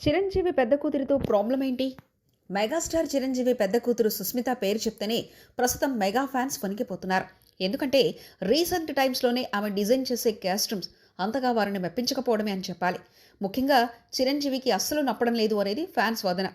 చిరంజీవి పెద్ద కూతురితో ప్రాబ్లం ఏంటి? మెగాస్టార్ చిరంజీవి పెద్ద కూతురు సుస్మిత పేరు చెప్తేనే ప్రస్తుతం మెగా ఫ్యాన్స్ వణికిపోతున్నారు. ఎందుకంటే రీసెంట్ టైమ్స్లోనే ఆమె డిజైన్ చేసే కాస్ట్యూమ్స్ అంతగా వారిని మెప్పించకపోవడమే అని చెప్పాలి. ముఖ్యంగా చిరంజీవికి అస్సలు నప్పడం లేదు అనేది ఫ్యాన్స్ వాదన.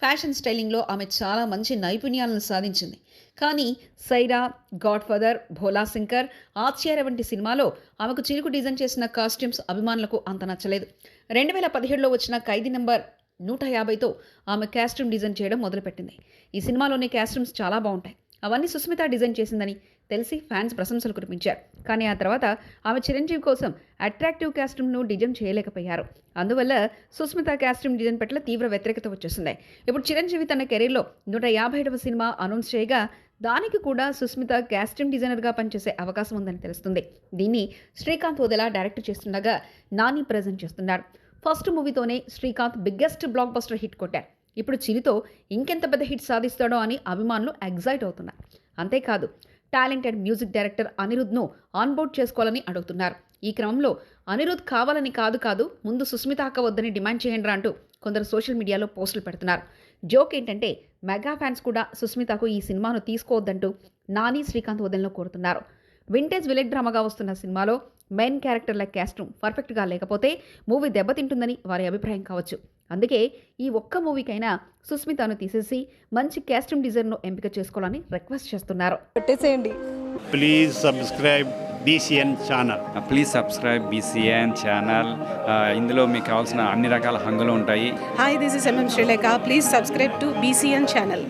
ఫ్యాషన్ స్టైలింగ్లో ఆమె చాలా మంచి నైపుణ్యాలను సాధించింది. కానీ సైరా గాడ్ ఫాదర్ భోలా శంకర్ ఆచార్య వంటి సినిమాలో ఆమెకు చిరుకు డిజైన్ చేసిన కాస్ట్యూమ్స్ అభిమానులకు అంత నచ్చలేదు. రెండు వేల పదిహేడులో వచ్చిన ఖైదీ నెంబర్ నూట యాభైతో ఆమె కాస్ట్యూమ్ డిజైన్ చేయడం మొదలుపెట్టింది. ఈ సినిమాలోని కాస్ట్యూమ్స్ చాలా బాగుంటాయి. అవన్నీ సుస్మిత డిజైన్ చేసిందని తెలిసి ఫ్యాన్స్ ప్రశంసలు కురిపించారు. కానీ ఆ తర్వాత ఆమె చిరంజీవి కోసం అట్రాక్టివ్ కాస్ట్యూమ్ను డిజైన్ చేయలేకపోయారు. అందువల్ల సుస్మిత కాస్ట్యూమ్ డిజైన్ పట్ల తీవ్ర వ్యతిరేకత వచ్చేసింది. ఇప్పుడు చిరంజీవి తన కెరీర్లో నూట యాభై ఏడవ సినిమా అనౌన్స్ చేయగా దానికి కూడా సుస్మిత కాస్ట్యూమ్ డిజైనర్గా పనిచేసే అవకాశం ఉందని తెలుస్తుంది. దీన్ని శ్రీకాంత్ వదలా డైరెక్ట్ చేస్తుండగా నాని ప్రజెంట్ చేస్తున్నారు. ఫస్ట్ మూవీతోనే Srikanth biggest blockbuster hit కొట్టారు. ఇప్పుడు చిరితో ఇంకెంత పెద్ద హిట్ సాధిస్తాడో అని అభిమానులు ఎగ్జైట్ అవుతున్నారు. అంతేకాదు టాలెంటెడ్ మ్యూజిక్ డైరెక్టర్ అనిరుద్ను ఆన్బోర్డ్ చేసుకోవాలని అడుగుతున్నారు. ఈ క్రమంలో అనిరుద్ కావాలని కాదు కాదు ముందు సుస్మిత అక్క వద్దని డిమాండ్ చేయండి అంటూ కొందరు సోషల్ మీడియాలో పోస్టులు పెడుతున్నారు. జోక్ ఏంటంటే మెగా ఫ్యాన్స్ కూడా సుస్మితకు ఈ సినిమాను తీసుకోవద్దంటూ నాని శ్రీకాంత్ వదలను కోరుతున్నారు. వింటేజ్ విలేజ్ డ్రామాగా వస్తున్న సినిమాలో మెయిన్ క్యారెక్టర్ల క్యాస్ట్రూమ్ పర్ఫెక్ట్గా లేకపోతే మూవీ దెబ్బతింటుందని వారి అభిప్రాయం కావచ్చు. అందుకే ఈ ఒక్క మూవీకైనా సుస్మితను తీసేసి మంచి క్యాస్ట్రూమ్ డిజైన్ను ఎంపిక చేసుకోవాలని రిక్వెస్ట్ చేస్తున్నారు. పెట్టేసేయండి. Please subscribe BCN channel please subscribe BCN channel ఇందులో మీకు కావాల్సిన అన్ని రకాల హంగులు ఉంటాయి. Hi this is MM Sreelekha please subscribe to BCN channel